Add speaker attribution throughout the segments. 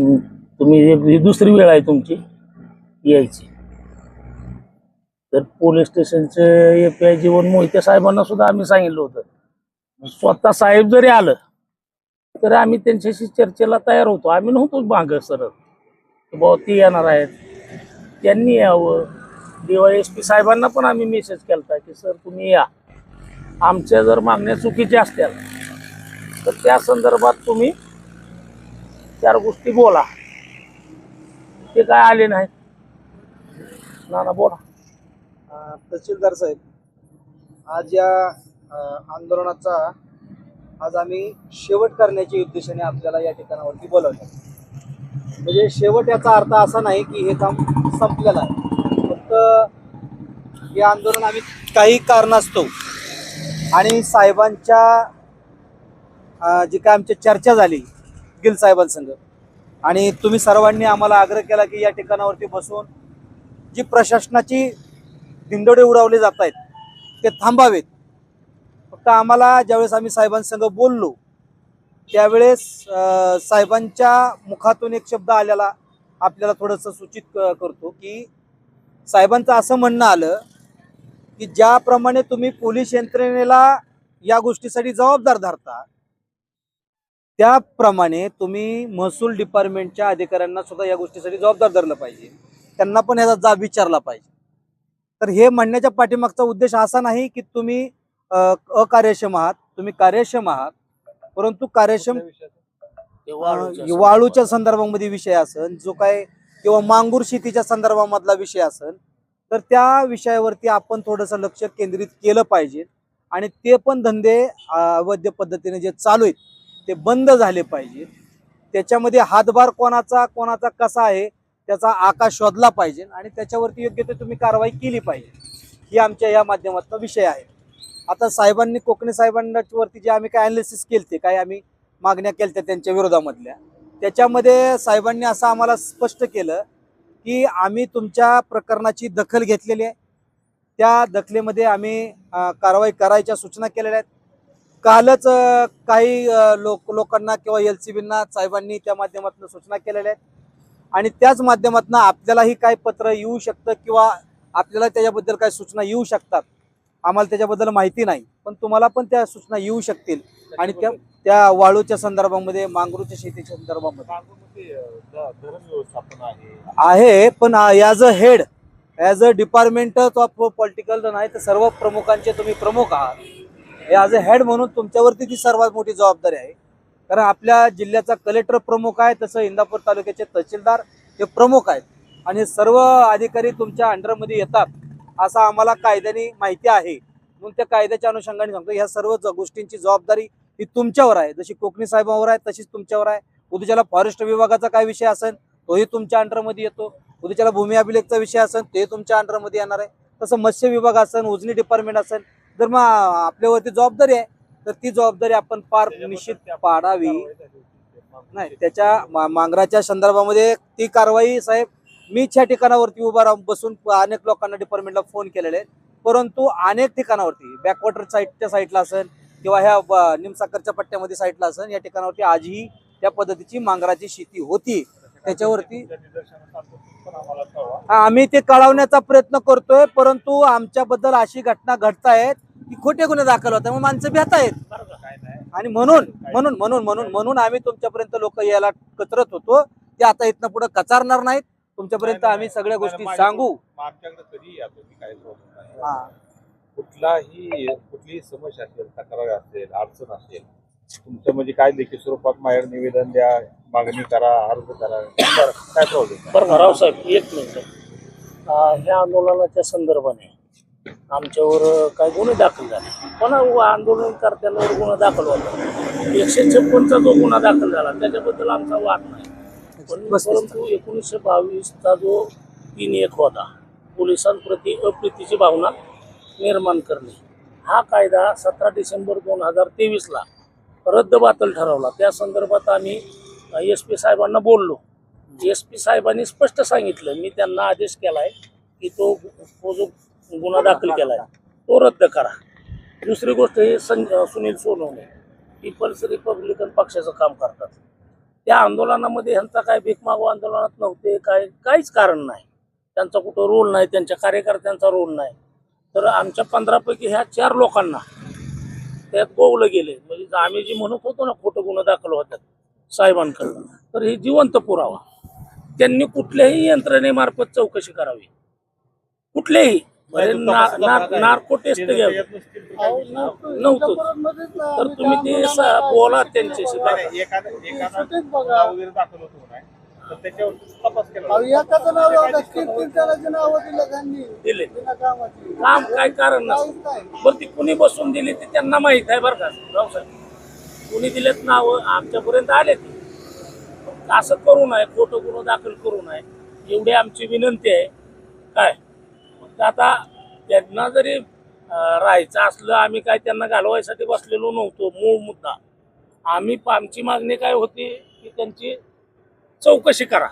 Speaker 1: तुम्ही ही- म्हणजे दुसरी वेळ आहे तुमची यायची. तर पोलीस स्टेशनचे A P I Jeevan Mohite साहेबांना सुद्धा आम्ही सांगितलं होतं. स्वतः साहेब जरी आलं तर आम्ही त्यांच्याशी चर्चेला तयार होतो. आम्ही नव्हतोच माग सरत बाबा ते येणार आहेत. त्यांनी यावं. डीवाय एस पी साहेबांना पण आम्ही मेसेज केला की सर तुम्ही या. आमच्या जर मागण्या चुकीच्या असत्या तर त्या संदर्भात तुम्ही चार गोष्टी बोला. ते काय आले नाही ना ना बोला.
Speaker 2: अ, तहसीलदार साहेब आज या आंदोलनाचा आज आम्ही शेवट करण्याच्या उद्देशाने आपल्याला या ठिकाणावरती बोलवलं. म्हणजे शेवट याचा अर्थ असा नाही की हे काम संपलेलं आहे. फक्त हे आंदोलन आम्ही काही कारणास्तव आणि साहेबांच्या जी काय आमची चर्चा झाली गिल साहेबांसंग. आणि तुम्ही सर्वांनी आम्हाला आग्रह केला की या ठिकाणावरती बसून जी प्रशासनाची दिंडोडे उडवले जात आहेत ते थांबावेत. फक्त आम्हाला ज्यावेळेस आम्ही साहेबांसंग बोललो त्यावेळेस साहेबांच्या मुखातून एक शब्द आलेला आपल्याला थोडंसं सूचित क- करतो की साहेबांचं असं म्हणणं आलं की ज्याप्रमाणे तुम्ही पोलीस यंत्रणेला या गोष्टीसाठी जबाबदार धरता त्याप्रमाणे तुम्ही महसूल डिपार्टमेंटच्या अधिकाऱ्यांना सुद्धा या गोष्टीसाठी जबाबदार धरलं पाहिजे. त्यांना पण याचा जाब विचारला पाहिजे. तर हे म्हणण्याच्या पाठीमागचा उद्देश असा नाही की तुम्ही अकार्यक्षम आहात तुम्ही कार्यक्षम आहात परंतु कार्यक्षम
Speaker 1: वाळूच्या
Speaker 2: संदर्भामध्ये विषय असन जो काय किंवा मांगूर शेतीच्या संदर्भामधला विषय असन तर त्या विषयावरती आपण थोडंसं लक्ष केंद्रित केलं पाहिजे. आणि ते पण धंदे अवैध पद्धतीने जे चालू आहेत ते बंद झाले पाहिजे. त्याच्यामध्ये हातभार कोणाचा कोणाचा कसा आहे त्याचा आकाश शोधला पाहिजे आणि त्याच्यावरती योग्य ते तुम्ही कारवाई केली पाहिजे. ही आमच्या या माध्यमातला विषय आहे. आता साहेबांनी कोकणी साहेबांवरती जे आम्ही काय अनालिसिस केलते काय आम्ही मागण्या केल्या त्यांच्या विरोधामधल्या त्याच्यामध्ये साहेबांनी असं आम्हाला स्पष्ट केलं की आम्ही तुमच्या प्रकरणाची दखल घेतलेली आहे. त्या दखलेमध्ये आम्ही कारवाई करायच्या सूचना केलेल्या आहेत. कालच काही लोक लोकांना किंवा एल सी बींना साहेबांनी त्या माध्यमातून सूचना केलेल्या आहेत. आणि त्याच माध्यमातून आपल्यालाही काय पत्र येऊ शकतं किंवा आपल्याला त्याच्याबद्दल काय सूचना येऊ शकतात. आम्हाला त्याच्याबद्दल माहिती नाही पण तुम्हाला पण त्या सूचना येऊ शकतील. आणि त्या त्या वाळूच्या संदर्भामध्ये मांगरूच्या शेतीच्या संदर्भामध्ये.
Speaker 3: आहे.
Speaker 2: पण as a head as a department of political नाही तर सर्व प्रमुखांचे तुम्ही प्रमुख आहात. ॲज अ हेड म्हणून तुमच्यावरती ती सर्वात मोठी जबाबदारी आहे. कारण आपल्या जिल्ह्याचा कलेक्टर प्रमुख आहे तसं इंदापूर तालुक्याचे तहसीलदार हे प्रमुख आहेत. आणि सर्व अधिकारी तुमच्या अंडरमध्ये येतात असं आम्हाला कायद्याने माहिती आहे. म्हणून त्या कायद्याच्या अनुषंगाने सांगतो ह्या सर्व ज- गोष्टींची जबाबदारी ही तुमच्यावर आहे. जशी कोकणी साहेबांवर आहे तशीच तुमच्यावर आहे. उद्याच्याला फॉरेस्ट विभागाचा काय विषय असेल तोही तुमच्या अंडरमध्ये येतो. उद्याच्याला भूमी अभिलेखचा विषय असेल ते तुमच्या अंडरमध्ये येणार आहे. तसं मत्स्य विभाग असेल उजनी डिपार्टमेंट असेल तर मग आपल्यावरती जबाबदारी आहे तर ती जबाबदारी आपण पार निश्चित पाडावी. नाही त्याच्या मांगराच्या संदर्भामध्ये ती कारवाई साहेब मीच या ठिकाणावरती उभा राहून बसून अनेक लोकांना डिपार्टमेंटला फोन केलेले आहेत. परंतु अनेक ठिकाणावरती बॅकवॉटर साईडच्या साईडला असेल किंवा ह्या निमसाकरच्या पट्ट्यामध्ये साईडला असेल या ठिकाणावरती आजही त्या पद्धतीची मांगराची शेती होती. त्याच्यावरती आम्ही ते कळवण्याचा प्रयत्न करतोय परंतु आमच्याबद्दल अशी घटना घडतायत की खोटे गुन्हे दाखल होतात मग माणसं भीत आहेत. आणि म्हणून म्हणून म्हणून म्हणून म्हणून आम्ही तुमच्यापर्यंत लोक यायला कचरत होतो. ते आता इथनं पुढे कचारणार नाहीत. तुमच्यापर्यंत आम्ही सगळ्या गोष्टी सांगू.
Speaker 3: आमच्याकडे कधी
Speaker 2: हा.
Speaker 3: कुठलाही कुठलीही समस्या असेल तक्रार असेल अडचण असेल तुमचं म्हणजे काय लेखी स्वरूपात माहेर निवेदन द्या मागणी करा अर्ज करा बरं, काय प्रॉब्लेम
Speaker 1: बरं रावसाहेब एक मिनिट. ह्या आंदोलनाच्या संदर्भाने आमच्यावर काय गुन्हे दाखल झाले. पण आंदोलनकर्त्यांवर गुन्हा दाखल होता एकशे छप्पनचा जो गुन्हा दाखल झाला त्याच्याबद्दल आमचा वाद नाही. पण. परंतु एकोणीसशे बावीसचा जो तीन एक होता पोलिसांप्रती अप्रितीची भावना निर्माण करणे. हा कायदा सतरा डिसेंबर दोन हजार तेवीसला रद्द बातल ठरवला. त्या संदर्भात आम्ही एस पी साहेबांना बोललो. एस पी साहेबांनी स्पष्ट सांगितलं. मी त्यांना आदेश केलाय की तो तो जो गुन्हा दाखल केलाय. तो रद्द करा. दुसरी गोष्ट हे सं सुनील सोनवणे. पीपल्स रिपब्लिकन पक्षाचं काम करतात. त्या आंदोलनामध्ये ह्यांचा काय भीकमागू आंदोलनात नव्हते काय काहीच कारण नाही. त्यांचा कुठं रोल नाही त्यांच्या कार्यकर्त्यांचा रोल नाही. तर आमच्या पंधरापैकी ह्या चार लोकांना त्यात गोवलं गेले. म्हणजे आम्ही जे म्हणत होतो ना खोटं गुन्हा दाखल होतात साहेबांकडून तर हे जिवंत पुरावा. त्यांनी कुठल्याही यंत्रणेमार्फत चौकशी करावी. कुठल्याही नार्को टेस्ट घ्यावी नव्हतं तर तुम्ही ते बोला त्यांच्याशी
Speaker 4: दिलं
Speaker 1: काम काय कारण नसतं. बरं ती कुणी बसून दिली ते त्यांना माहीत आहे बरं का. रावसाहेब कुणी दिलेत नाव आमच्यापर्यंत आले ते. असं करू नये खोटं गुन्हा दाखल करू नये. एवढी आमची विनंती आहे. काय? फक्त आता त्यांना जरी राहायचं असलं आम्ही काय त्यांना घालवायसाठी बसलेलो नव्हतो मूळ मुद्दा. आम्ही आमची मागणी काय होती की त्यांची चौकशी करा.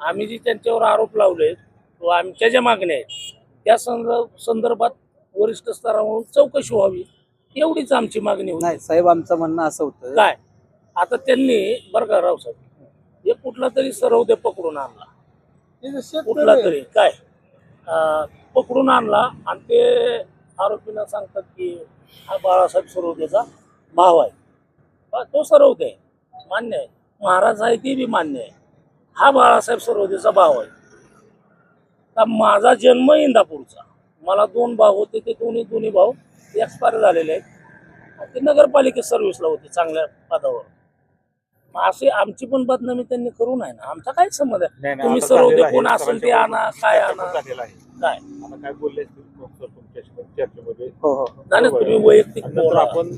Speaker 1: आम्ही जी त्यांच्यावर आरोप लावले तो आमच्या ज्या मागण्या आहेत त्या संदर्भ संदर्भात वरिष्ठ स्तरावरून चौकशी व्हावी एवढीच आमची मागणी होती.
Speaker 2: नाही साहेब आमचं म्हणणं असं होतं.
Speaker 1: काय? आता त्यांनी बरं का रावसाहेब हे कुठला तरी सरवदे पकडून आणला. कुठला तरी काय? पकडून आणला. आणि ते आरोपींना सांगतात की हा बाळासाहेब सरवतेचा भाव आहे. तो सरवते मान्य आहे. महाराज आहे ते बी मान्य आहे. हा बाळासाहेब सरवतेचा भाव आहे. तर माझा जन्म इंदापूरचा. मला दोन भाऊ होते ते दोन्ही दोन्ही भाऊ एक्सपायर झालेले आहेत. ते नगरपालिकेत सर्व्हिसला होते चांगल्या पदावर. असे आमची पण बदनामी त्यांनी करू नये ना. आमचा काय संबंध आहे? तुम्ही सर्व
Speaker 3: आहे.
Speaker 1: कोण असेल ते आणा काय आणा. काय?
Speaker 3: आता काय बोलले चर्चेमध्ये?
Speaker 2: हो हो.
Speaker 1: नाही तुम्ही वैयक्तिक.
Speaker 3: आपण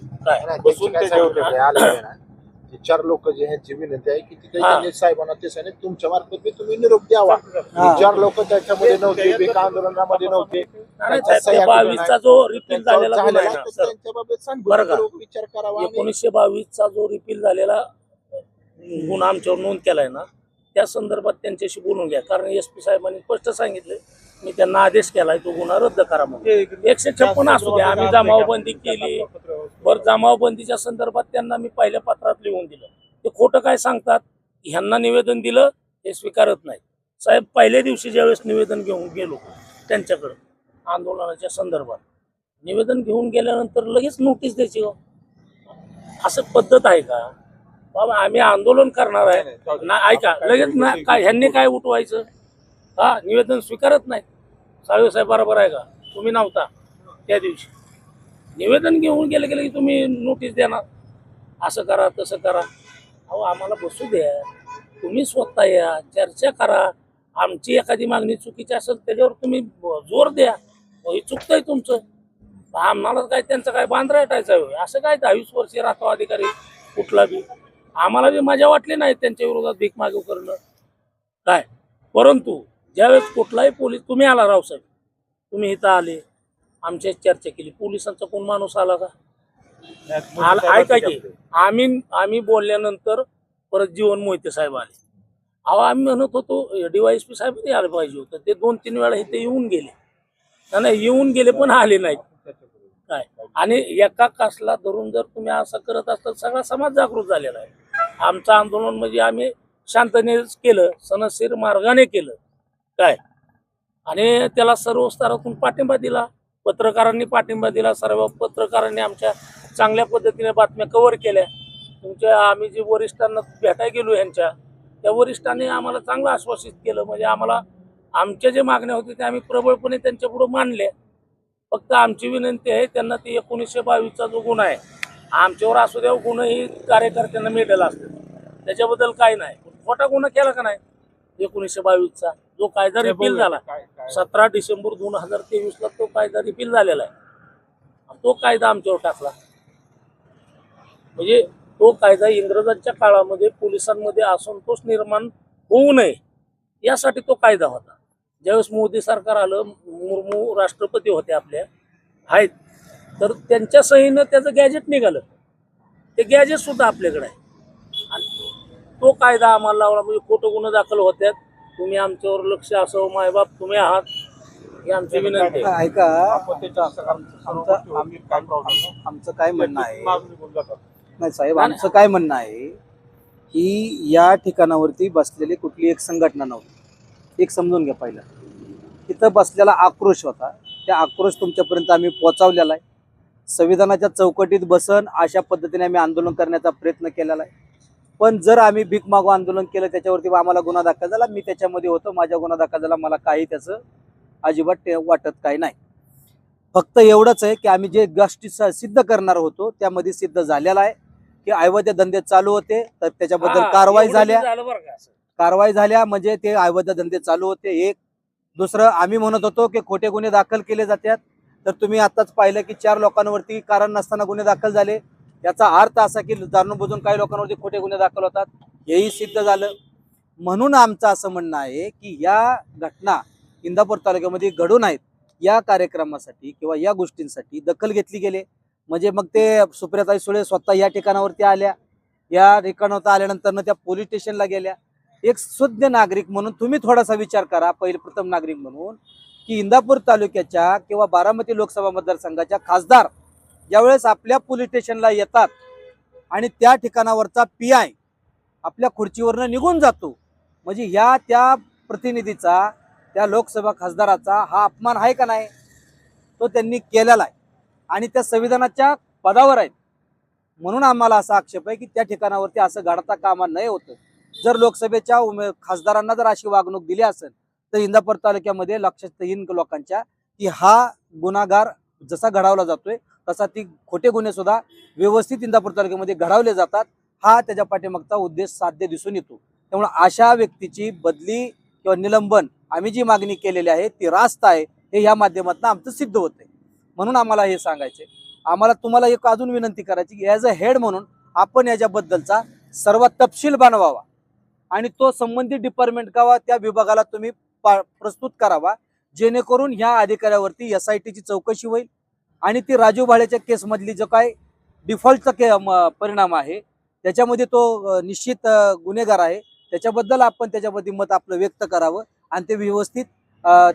Speaker 3: बसून
Speaker 5: ना, ते चार लोक जे ह्यांची विनंती आहे की तिथे
Speaker 1: हा.
Speaker 5: साहेबांना ते तुमच्या मार्फत तुम्ही निरोप द्यावा.
Speaker 2: हा.
Speaker 5: हे चार लोक त्याच्यामध्ये नव्हते आंदोलनामध्ये नव्हते. सह्या
Speaker 1: त्या बावीसचा जो रिपील झालेला गुन्हा आहे
Speaker 5: आहे,
Speaker 1: आमच्यावर नोंद केलाय ना त्या संदर्भात त्यांच्याशी बोलून घ्या. कारण एस पी साहेबांनी स्पष्ट सांगितले मी त्यांना आदेश केलाय तो गुन्हा रद्द करा म्हणून. एकशे छप्पन असू द्या आम्ही जमावबंदी केली. बर जमावबंदीच्या संदर्भात त्यांना मी पहिल्या पत्रात लिहून दिलं. ते खोटं काय सांगतात? ह्यांना निवेदन दिलं ते स्वीकारत नाही साहेब पहिल्या दिवशी ज्यावेळेस निवेदन घेऊन गेलो त्यांच्याकडं आंदोलनाच्या संदर्भात निवेदन घेऊन गेल्यानंतर लगेच नोटीस द्यायची हो. असं पद्धत आहे का? बाबा आम्ही आंदोलन करणार आहे. ना ऐका लगेच ना काय ह्यांनी काय उठवायचं? हा निवेदन स्वीकारत नाही. साळवे साहेब बरोबर आहे का? तुम्ही नव्हता त्या दिवशी. निवेदन घेऊन गेले गेले की तुम्ही नोटीस देणार. असं करा तसं करा. अहो आम्हाला बसू द्या. तुम्ही स्वतः या चर्चा करा. आमची एखादी मागणी चुकीची असेल त्याच्यावर तुम्ही जोर द्या. हे चुकतंय तुमचं. आम्हाला काय त्यांचं काय बांधराटायचं असं काय दहावीस वर्षे राहतो अधिकारी कुठला बी? आम्हाला बी मजा वाटली नाही त्यांच्या विरोधात भीक मागू करणं. काय? परंतु ज्यावेळेस कुठलाही पोलीस तुम्ही आला रावसाहेब तुम्ही इथं आले आमच्या चर्चा केली. पोलिसांचा कोण माणूस आला का? आला ऐका की आम्ही आम्ही बोलल्यानंतर परत जीवन मोहिते साहेब आले. अहो आम्ही म्हणत होतो डीवायएसपी साहेब आले पाहिजे होतं. ते दोन तीन वेळा इथे येऊन गेले. नाही, येऊन गेले पण आले नाहीत. काय? आणि एका कासला धरून जर तुम्ही असं करत असाल तर सगळा समाज जागृत झालेला आहे. आमचं आंदोलन म्हणजे आम्ही शांततेनेच केलं सनशीर मार्गाने केलं. काय? आणि त्याला सर्व स्तरातून पाठिंबा दिला. पत्रकारांनी पाठिंबा दिला. सर्व पत्रकारांनी आमच्या चांगल्या पद्धतीने बातम्या कव्हर केल्या. तुमच्या आम्ही जे वरिष्ठांना भेटायला गेलो ह्यांच्या त्या वरिष्ठांनी आम्हाला चांगलं आश्वासित केलं. म्हणजे आम्हाला आमच्या जे मागण्या होत्या त्या आम्ही प्रबळपणे त्यांच्यापुढं मानल्या मांडल्या. फक्त आमची विनंती आहे त्यांना ते एकोणीसशे बावीसचा जो गुन्हा आहे आमच्यावर असू द्या गुन्हाही कार्यकर्त्यांना मिळालेला असतो. त्याच्याबद्दल काही नाही. खोटा गुन्हा केला का नाही? एकोणीसशे बावीसचा. जो कायदा रिपील झाला. सतरा डिसेंबर दोन हजार तेवीसला तो कायदा रिपील झालेला आहे. तो कायदा आमच्यावर टाकला. म्हणजे तो कायदा इंग्रजांच्या काळामध्ये पोलिसांमध्ये असंतोष निर्माण होऊ नये. यासाठी तो कायदा होता. ज्यावेळेस मोदी सरकार आलं मुर्मू राष्ट्रपती होते आपल्या आहेत. तर त्यांच्या सहीनं त्याचं गॅजेट निघालं. ते गॅजेट सुद्धा आपल्याकडे आहे. आणि तो कायदा आम्हाला लावला म्हणजे खोटं गुन्हे दाखल होत्यात. तुम्ही आमच्यावर लक्ष असावं मायबाप तुम्ही आहात. ही आमची विनंती आहे.
Speaker 2: ऐका
Speaker 3: होतील, काय.
Speaker 2: आमचं काय म्हणणं आहे. नाही साहेब आमचं काय म्हणणं आहे ही या ठिकाणावरती बसलेली कुठली एक संघटना नव्हती. एक समजून घ्या पहिलं. तिथं बसलेला आक्रोश होता. त्या आक्रोश तुमच्यापर्यंत आम्ही पोचावलेला आहे. संविधानाच्या चौकटीत बसन अशा पद्धतीने आम्ही आंदोलन करण्याचा प्रयत्न केलेला आहे. पण जर आम्ही भीक मागू आंदोलन केलं त्याच्यावरती आम्हाला गुन्हा दाखल झाला मी त्याच्यामध्ये होतो माझ्या गुन्हा दाखल झाला मला काही त्याचं अजिबात वाटत काही नाही. फक्त एवढंच आहे की आम्ही जे गोष्टी सिद्ध करणार होतो त्यामध्ये सिद्ध झालेला आहे की अवैध धंदे चालू होते तर त्याच्याबद्दल कारवाई झाल्या. कारवाई झाल्या म्हणजे ते अवैध धंदे चालू होते एक. दुसरं आम्ही म्हणत होतो की खोटे गुन्हे दाखल केले जातात तर तुम्ही आताच पाहिलं की चार लोकांवरती कारण नसताना गुन्हे दाखल झाले. याचा अर्थ असा की जाणून बुजून काही लोकांवरती खोटे गुन्हे दाखल होतात. हेही सिद्ध झालं. म्हणून आमचं असं म्हणणं आहे की या घटना इंदापूर तालुक्यामध्ये घडून आहेत. या कार्यक्रमासाठी किंवा या गोष्टींसाठी दखल घेतली गेली. म्हणजे मग ते सुप्रियाताई सुळे स्वतः या ठिकाणावरती आल्या. या ठिकाणावर आल्यानंतर त्या पोलीस स्टेशनला गेल्या. एक शुद्ध नागरिक म्हणून तुम्ही थोडासा विचार करा. पहिले प्रथम नागरिक म्हणून. की इंदापूर तालुक्याच्या किंवा बारामती लोकसभा मतदारसंघाच्या खासदार ज्यावेळेस आपल्या पोलीस स्टेशनला येतात आणि त्या ठिकाणावरचा पी आय आपल्या खुर्चीवरनं निघून जातो म्हणजे ह्या त्या प्रतिनिधीचा त्या लोकसभा खासदाराचा हा अपमान आहे का नाही? तो त्यांनी केलेला आहे. आणि त्या संविधानाच्या पदावर आहेत. म्हणून आम्हाला असा आक्षेप आहे की त्या ठिकाणावरती असं घडता कामा नये होतं. जर लोकसभेच्या उमे खासदारांना जर अशी वागणूक दिली असेल तर इंदापूर तालुक्यामध्ये लक्षात येईन लोकांच्या की हा गुन्हागार जसा घडावला जातोय तसा ती खोटे गुन्हे सुद्धा व्यवस्थित इंदापूर तालुक्यामध्ये घडवले जातात. हा त्याच्या पाठीमागचा उद्देश साध्य दिसून येतो. त्यामुळे अशा व्यक्तीची बदली किंवा निलंबन आम्ही जी मागणी केलेली आहे ती रास्त आहे हे या माध्यमातून आमचं सिद्ध होतंय. म्हणून आम्हाला हे सांगायचे आम्हाला तुम्हाला एक अजून विनंती करायची की ॲज अ हेड म्हणून आपण याच्याबद्दलचा सर्व तपशील बनवावा. आणि तो संबंधित डिपार्टमेंट कावा त्या विभागाला तुम्ही प्रस्तुत करावा. जेणेकरून ह्या अधिकाऱ्यावरती एस आय टीची चौकशी होईल आणि ती राजू भाड्याच्या केसमधली जो काय डिफॉल्टचा के परिणाम आहे त्याच्यामध्ये तो निश्चित गुन्हेगार आहे. त्याच्याबद्दल आपण त्याच्यामध्ये मत आपलं व्यक्त करावं आणि ते व्यवस्थित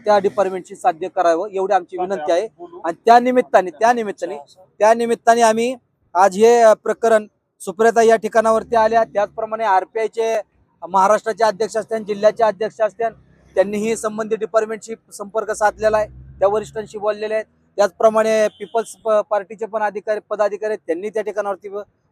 Speaker 2: त्या डिपार्टमेंटशी साध्य करावं एवढी आमची विनंती आहे. आणि त्या निमित्ताने त्या निमित्ताने त्या निमित्ताने आम्ही आज हे प्रकरण सुप्रियता या ठिकाणावरती आल्या. त्याचप्रमाणे आर पी आयचे महाराष्ट्राचे अध्यक्ष असतील जिल्ह्याचे अध्यक्ष असतील त्यांनीही संबंधित डिपार्टमेंटशी संपर्क साधलेला आहे. त्या वरिष्ठांशी बोललेले आहेत. त्याचप्रमाणे पीपल्स प- पार्टीचे पण अधिकारी पदाधिकारी आहेत. त्यांनी त्या ठिकाणावरती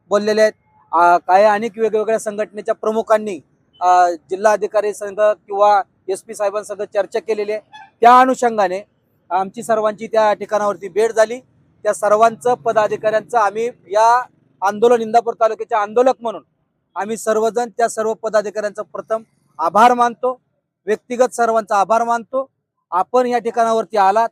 Speaker 2: बोललेले आहेत. काय काही अनेक वेगवेगळ्या संघटनेच्या प्रमुखांनी जिल्हाधिकारी जिल्हा अधिकारी संघ किंवा एस पी साहेबांसंग चर्चा केलेली आहे. त्या अनुषंगाने आमची सर्वांची त्या ठिकाणावरती भेट झाली. त्या सर्वांचं पदाधिकाऱ्यांचं आम्ही या आंदोलन इंदापूर तालुक्याचे आंदोलक म्हणून आम्ही सर्वजण त्या सर्व पदाधिकाऱ्यांचा प्रथम आभार मानतो. व्यक्तिगत सर्वांचा आभार मानतो. आपण या ठिकाणावरती आलात.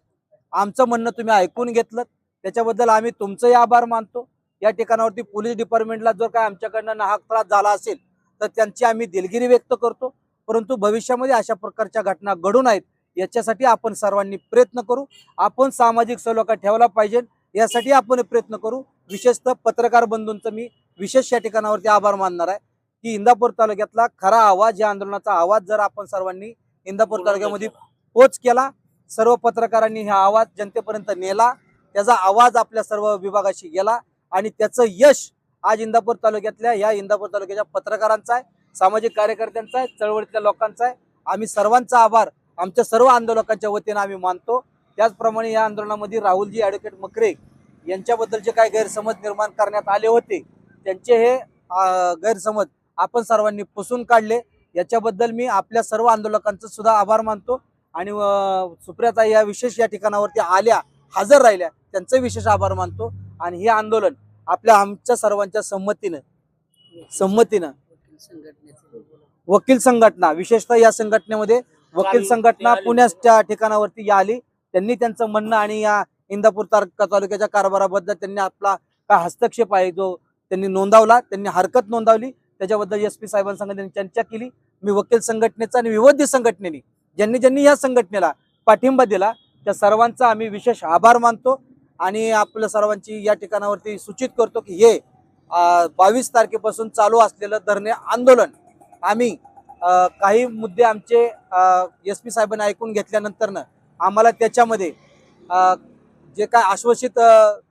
Speaker 2: आमचं म्हणणं तुम्ही ऐकून घेतलं त्याच्याबद्दल आम्ही तुमचंही आभार मानतो. या ठिकाणावरती पोलीस डिपार्टमेंटला जर काय आमच्याकडनं नाहक त्रास झाला असेल तर त्यांची आम्ही दिलगिरी व्यक्त करतो. परंतु भविष्यामध्ये अशा प्रकारच्या घटना घडून आहेत याच्यासाठी आपण सर्वांनी प्रयत्न करू. आपण सामाजिक सलोखा ठेवला पाहिजे यासाठी आपण प्रयत्न करू. विशेषतः पत्रकार बंधूंचं मी विशेष या ठिकाणावरती आभार मानणार आहे. की इंदापूर तालुक्यातला खरा आवाज या आंदोलनाचा आवाज जर आपण सर्वांनी इंदापूर तालुक्यामध्ये पोच केला सर्व पत्रकारांनी हा आवाज जनतेपर्यंत नेला त्याचा आवाज आपल्या सर्व विभागाशी गेला आणि त्याचं यश आज इंदापूर तालुक्यातल्या या इंदापूर तालुक्याच्या पत्रकारांचा आहे सामाजिक कार्यकर्त्यांचा आहे चळवळीतल्या लोकांचा आहे. आम्ही सर्वांचा आभार आमच्या सर्व आंदोलकांच्या वतीनं आम्ही मानतो. त्याचप्रमाणे या आंदोलनामध्ये राहुलजी ॲडव्होकेट मकरे यांच्याबद्दल जे काही गैरसमज निर्माण करण्यात आले होते त्यांचे हे गैरसमज आपण सर्वांनी पुसून काढले. याच्याबद्दल मी आपल्या सर्व आंदोलकांचं सुद्धा आभार मानतो. आणि सुप्रियाता या विशेष या ठिकाणावरती आल्या हजर राहिल्या त्यांचं विशेष आभार मानतो. आणि हे आंदोलन आपल्या आमच्या सर्वांच्या संमतीनं संमतीनं वकील संघटना विशेषतः या संघटनेमध्ये वकील
Speaker 1: काल
Speaker 2: संघटना. पुण्याच्या ठिकाणावरती या आली. त्यांनी त्यांचं म्हणणं आणि या इंदापूर तालुका तालुक्याच्या कारभाराबद्दल त्यांनी आपला काय हस्तक्षेप आहे जो त्यांनी नोंदवला त्यांनी हरकत नोंदवली. त्याच्याबद्दल एस पी साहेबांसंग चर्चा केली. मी वकील संघटनेचा आणि विविध संघटनेनी ज्यांनी ज्यांनी या संघटनेला पाठिंबा दिला त्या सर्वांचा आम्ही विशेष आभार मानतो. आणि आपल्या सर्वांची या ठिकाणावरती सूचित करतो की हे बावीस तारखेपासून चालू असलेलं धरणे आंदोलन आम्ही काही मुद्दे आमचे एस पी साहेबांनी ऐकून घेतल्यानंतरनं आम्हाला त्याच्यामध्ये जे काय आश्वासित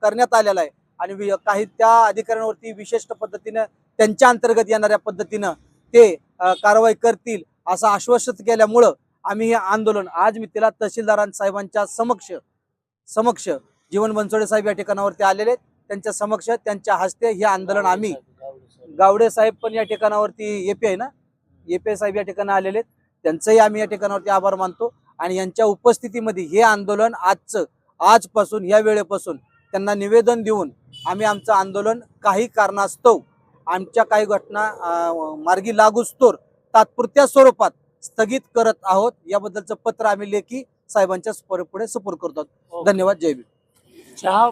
Speaker 2: करण्यात आलेलं आहे. आणि वि- काही त्या अधिकाऱ्यांवरती विशिष्ट पद्धतीनं त्यांच्या अंतर्गत येणाऱ्या पद्धतीनं ते कारवाई करतील असं आश्वासित केल्यामुळं आम्ही हे आंदोलन आज मी तिला तहसीलदारां साहेबांच्या समक्ष समक्ष जीवन बनसोडे साहेब या ठिकाणावरती आलेले आहेत. त्यांच्या समक्ष त्यांच्या हस्ते हे आंदोलन आम्ही गावडे साहेब पण या ठिकाणावरती एपी आहे ना एपी साहेब या ठिकाणी आलेले आहेत. त्यांचंही आम्ही या ठिकाणावरती आभार मानतो आणि यांच्या उपस्थितीमध्ये हे आंदोलन आजचं आजपासून या वेळेपासून त्यांना निवेदन देऊन आम्ही आमचं आंदोलन काही कारणास्तव आमच्या काही घटना मार्गी लागूस्तोर तात्पुरत्या स्वरूपात स्थगित करत आहोत. याबद्दलचं पत्र आम्ही लेखी साहेबांच्या पुढे सुपूर करतो. धन्यवाद. जय भीम.
Speaker 1: चहा